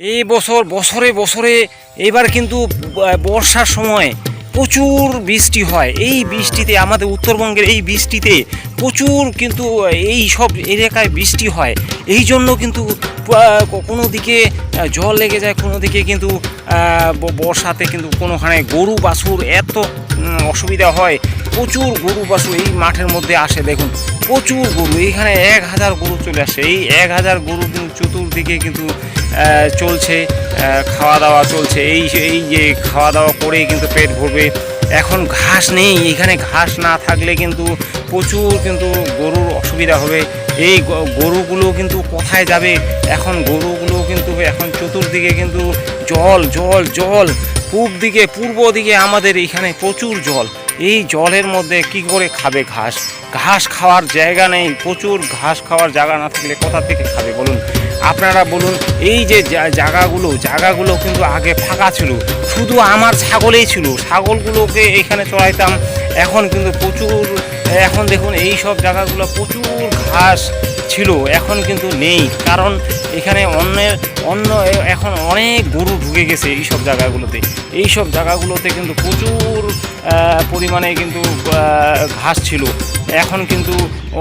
এই বছর, বছরে বছরে এবার কিন্তু বর্ষার সময় প্রচুর বৃষ্টি হয়। এই বৃষ্টিতে, আমাদের উত্তরবঙ্গের এই বৃষ্টিতে প্রচুর কিন্তু এই সব এলাকায় বৃষ্টি হয়। এই জন্য কিন্তু কোনো দিকে জল লেগে যায়, কোনো দিকে কিন্তু বর্ষাতে কিন্তু কোনোখানে গরু, বাছুর এত অসুবিধা হয়। প্রচুর গরু, বাছুর এই মাঠের মধ্যে আসে, দেখুন। প্রচুর গরু। এইখানে এক হাজার গরু চলে আসে। এই এক হাজার গরু কিন্তু চতুর্দিকে কিন্তু চলছে খাওয়া দাওয়া চলছে। এই এই যে খাওয়া দাওয়া করে কিন্তু পেট ভরবে। এখন ঘাস নেই। এখানে ঘাস না থাকলে কিন্তু প্রচুর কিন্তু গরুর অসুবিধা হবে। এই গরুগুলো কিন্তু কোথায় যাবে? এখন গরুগুলো কিন্তু এখন চতুর্দিকে কিন্তু জল জল জল। পূব দিকে, পূর্ব দিকে আমাদের এখানে প্রচুর জল। এই জলের মধ্যে কি করে খাবে ঘাস? ঘাস খাওয়ার জায়গা নেই, প্রচুর ঘাস খাওয়ার জায়গা না থাকলে কোথা থেকে খাবে বলুন? আপনারা বলুন, এই যে জায়গাগুলো জায়গাগুলো কিন্তু আগে ফাঁকা ছিল, শুধু আমার ছাগলেই ছিল, ছাগলগুলোকে এখানে চড়াইতাম, এখন কিন্তু প্রচুর, এখন দেখুন এই সব জায়গাগুলো প্রচুর ঘাস ছিল, এখন কিন্তু নেই। কারণ এখানে অন্যের, অন্য এখন অনেক গরু ঢুকে গেছে এই সব জায়গাগুলোতে। এই সব জায়গাগুলোতে কিন্তু প্রচুর পরিমাণে কিন্তু ঘাস ছিল। এখন কিন্তু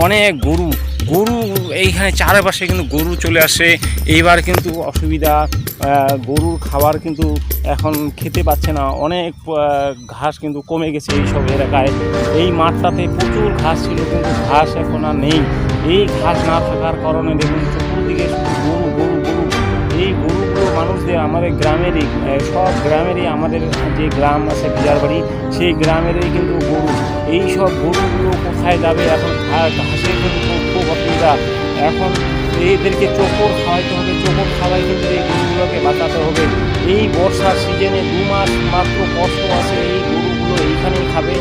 অনেক গরু গরু এইখানে চারপাশে কিন্তু গরু চলে আসে। এইবার কিন্তু অসুবিধা গরুর খাবার কিন্তু এখন খেতে পাচ্ছে না। অনেক ঘাস কিন্তু কমে গেছে এইসব এলাকায়। এই মাঠটাতে প্রচুর ঘাস ছিল, কিন্তু ঘাস এখন আর নেই। এই ঘাস না থাকার কারণে দেখুন চতুর্দিকে গরু গরু গরু। এই গরুগুলো মানুষদের আমাদের গ্রামেরই সব গ্রামেরই আমাদের যে গ্রাম আছে বিহারবাড়ি সেই গ্রামেরই কিন্তু গরু। এই সব গরুগুলো কোথায় যাবে? এখন ঘাসের কিন্তু খুব- অসুবিধা। এখন এদেরকে চোখর খাওয়াইতে হবে। চোখর খাওয়াই কিন্তু এই গরুগুলোকে বাঁচাতে হবে। এই বর্ষার সিজনে দু মাস মাত্র কষ্ট আছে এই গরুগুলো এইখানেই খাবে।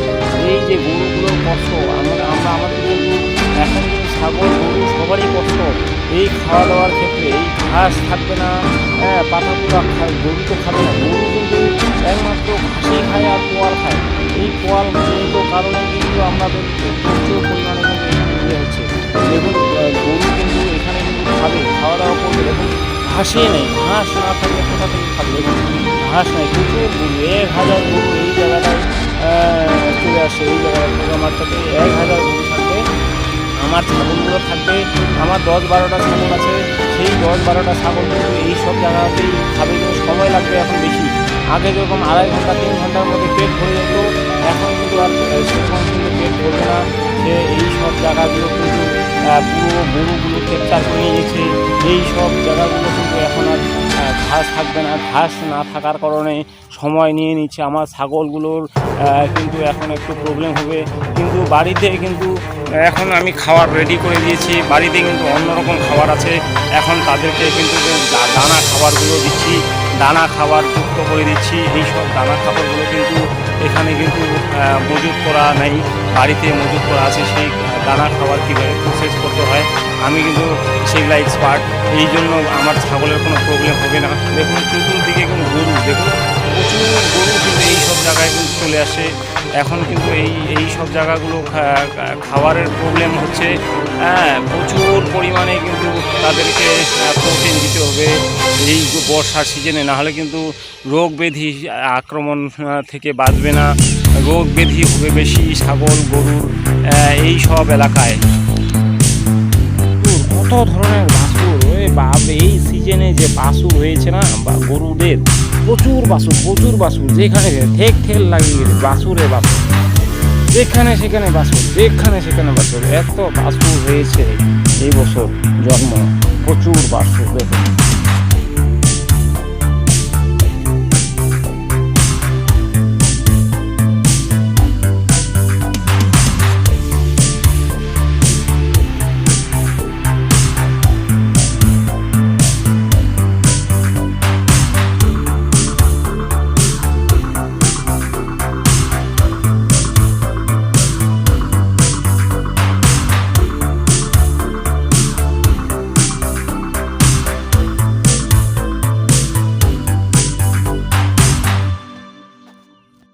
এই যে গরুগুলোর কষ্ট, আমরা আমরা আমাদের এখন ছাগল গরু সবারই কষ্ট। এই খাওয়া দাওয়ার ক্ষেত্রে এই ঘাস থাকবে না হ্যাঁ পাতা পুরা খায়, গরু তো খাবে না, গরু কিন্তু একমাত্র ঘাসই খায় আর পোয়াল খায়। এই পোয়াল জনিত কারণে কিন্তু আমাদের প্রচুর পরিমাণে কিন্তু ইয়ে হচ্ছে। দেখুন গরু কিন্তু এখানে কিন্তু খাবে খাওয়া দাওয়া করবে। দেখুন, ঘাসই নেই, ঘাস না থাকলে কোথা থেকে খাবে? দেখুন, ঘাস নেই, প্রচুর গরু, এক হাজার গরু এই জায়গাটায় চলে আসে, এই জায়গায় প্রোগ্রামারটাতে এক হাজার আমার ছাগলগুলো থাকবে, আমার দশ বারোটা ছাগল আছে, সেই দশ বারোটা ছাগল কিন্তু এই সব জায়গাতেই খাবে কিন্তু সময় লাগবে এখন বেশি। আগে যেরকম আড়াই ঘণ্টা, তিন ঘণ্টার মধ্যে পেট ভরে যেত, এখন কিন্তু আর সেরকম কিন্তু পেট ভরবে না। সে এই সব জায়গাগুলো কিন্তু পুরো গরুগুলো ক্যাপচার করে নিয়েছে। এই সব জায়গাগুলো কিন্তু এখন আর ঘাস থাকবে না, ঘাস না থাকার কারণে সময় নিয়ে নিচ্ছে। আমার ছাগলগুলোর কিন্তু এখন একটু প্রবলেম হবে। কিন্তু বাড়িতে কিন্তু, এখন আমি খাবার রেডি করে দিয়েছি। বাড়িতে কিন্তু অন্যরকম খাবার আছে। এখন তাদেরকে কিন্তু দানা খাবারগুলো দিচ্ছি, দানা খাবার যুক্ত করে দিচ্ছি। এই সব দানা খাবারগুলো কিন্তু এখানে কিন্তু মজুত করা নেই। বাড়িতে মজুত করা আছে সেই দানা খাবার কীভাবে প্রসেস করতে হয়, আমি কিন্তু সেগুলা এক্সপার্ট এই জন্য আমার ছাগলের কোনো প্রবলেম হবে না। দেখুন, চতুর্দিকে কিন্তু গরু, দেখুন গরু কিন্তু এই সব জায়গায় কিন্তু চলে আসে। এখন কিন্তু এই এই সব জায়গাগুলো খাবারের প্রবলেম হচ্ছে। হ্যাঁ প্রচুর পরিমাণে কিন্তু তাদেরকে প্রোটিন দিতে হবে এই বর্ষার সিজনে নাহলে কিন্তু রোগ ব্যাধি আক্রমণ থেকে বাঁচবে না। রোগ ব্যাধি হবে বেশি, ছাগল গরুর এই সব এলাকায়। কত ধরনের বাছুর? ওই বাপ এই সিজনে যে বাছুর হয়েছে না, বা গরুদের, প্রচুর বাছুর প্রচুর বাছুর, যেখানে ঠেক ঠেল লাগিয়ে গেছে, বাছুরে বাছুর। যেখানে সেখানে বাছুর, যেখানে সেখানে বাছুর, এত বাছুর হয়েছে, এই বছর জন্ম, প্রচুর বাছুর, দেখুন।